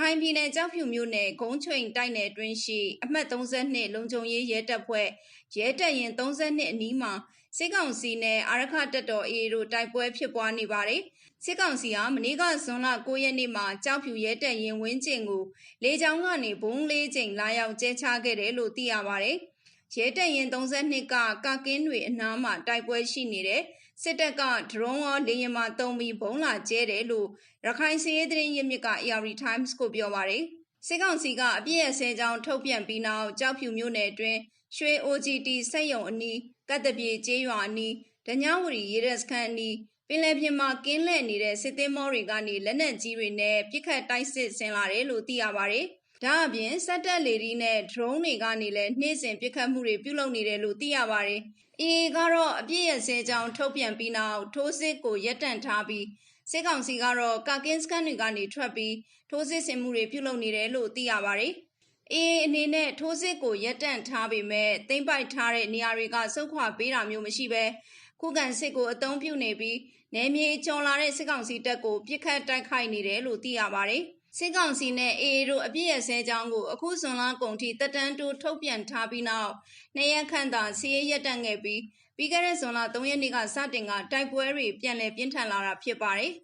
ခိုင်ပြည်နယ်ကြောက်ဖြူမြို့နယ်ဂုံးချိန်တိုက်နယ်အတွင်းရှိအမှတ်32လုံခြုံရေးရဲတပ်ဖွဲ့ရဲတပ်ရင်32အနီးမှာစစ်ကောင်စီနဲ့အာရခတပ်တော် AA တို့တိုက်ပွဲဖြစ်ပွားနေပါတယ်။စစ်ကောင်စီဟာမနေ့ကဇွန်လ9ရက်နေ့မှာကြောက်ဖြူရဲတပ်ရင်ဝင်းကျင်ကိုလေကြောင်းကနေဘုံလေးချိန်လာရောက်ကျဲချခဲ့တယ်လို့သိရပါတယ်။ရဲတပ်ရင်32ကကကင်းတွေအနားမှာတိုက်ပွဲရှိနေတယ်။ စစ်တပ်ကဒရုန်းရောလေယာဉ်မှာတုံးပြီးဘုံလာကျဲတယ်လို့ရခိုင်စည်ရေးသတင်းရင်းမြစ်က AR Times ကိုပြောပါတယ်။စစ်ကောင်စီကအပြည့်အစဲကြောင်းထုတ်ပြန်ပြီးနောက်ကြောက်ဖြူမြို့နယ်အတွင်းရွှေ OGT စက်ရုံအနီးကတ်တပြေကျေးရွာအနီးဒညဝရီရေတပ်စခန်းအနီးပင်လယ်ပြင်မှာကင်းလှည့်နေတဲ့စစ်သည်မောတွေကနေလက်နက်ကြီးတွေနဲ့ပြစ်ခတ်တိုက်စစ်ဆင်လာတယ်လို့သိရပါတယ်။ ဒါအပြင်စက်တက်လေဒီနဲ့ဒရုန်းတွေကနေလည်းနှိမ့်စင်ပြစ်ခတ်မှုတွေပြုလုပ်နေတယ်လို့သိရပါတယ်။ AA ကတော့အပြည့်အစဲကြောင်းထုတ်ပြန်ပြီးနောက်ထိုးစစ်ကိုရပ်တန့်ထားပြီးစစ်ကောင်စီကတော့ကာကင်းစကန်တွေကနေထွက်ပြီးထိုးစစ်ဆင်မှုတွေပြုလုပ်နေတယ်လို့သိရပါတယ်။ AA အနေနဲ့ထိုးစစ်ကိုရပ်တန့်ထားပေမဲ့သိမ့်ပိုက်ထားတဲ့နေရာတွေကစုခွာပေးတာမျိုးမရှိဘဲခုခံစစ်ကိုအသုံးပြုနေပြီးနယ်မြေကျော်လာတဲ့စစ်ကောင်စီတပ်ကိုပြစ်ခတ်တိုက်ခိုက်နေတယ်လို့သိရပါတယ်။ စစ်ကောင်စီနဲ့ AA တို့အပြည့်အစဲကြောင်းကို အခုဇွန်လကုန်ထိတက်တန်းတိုးထုတ်ပြန်ထားပြီးနောက်နှစ်ရက်ခန့်သာစီးရဲရပ်တန့်ခဲ့ပြီးပြီးခဲ့တဲ့ဇွန်လ3ရက်နေ့ကစတင်ကတိုက်ပွဲတွေပြန်လည်ပြင်းထန်လာတာဖြစ်ပါတယ်။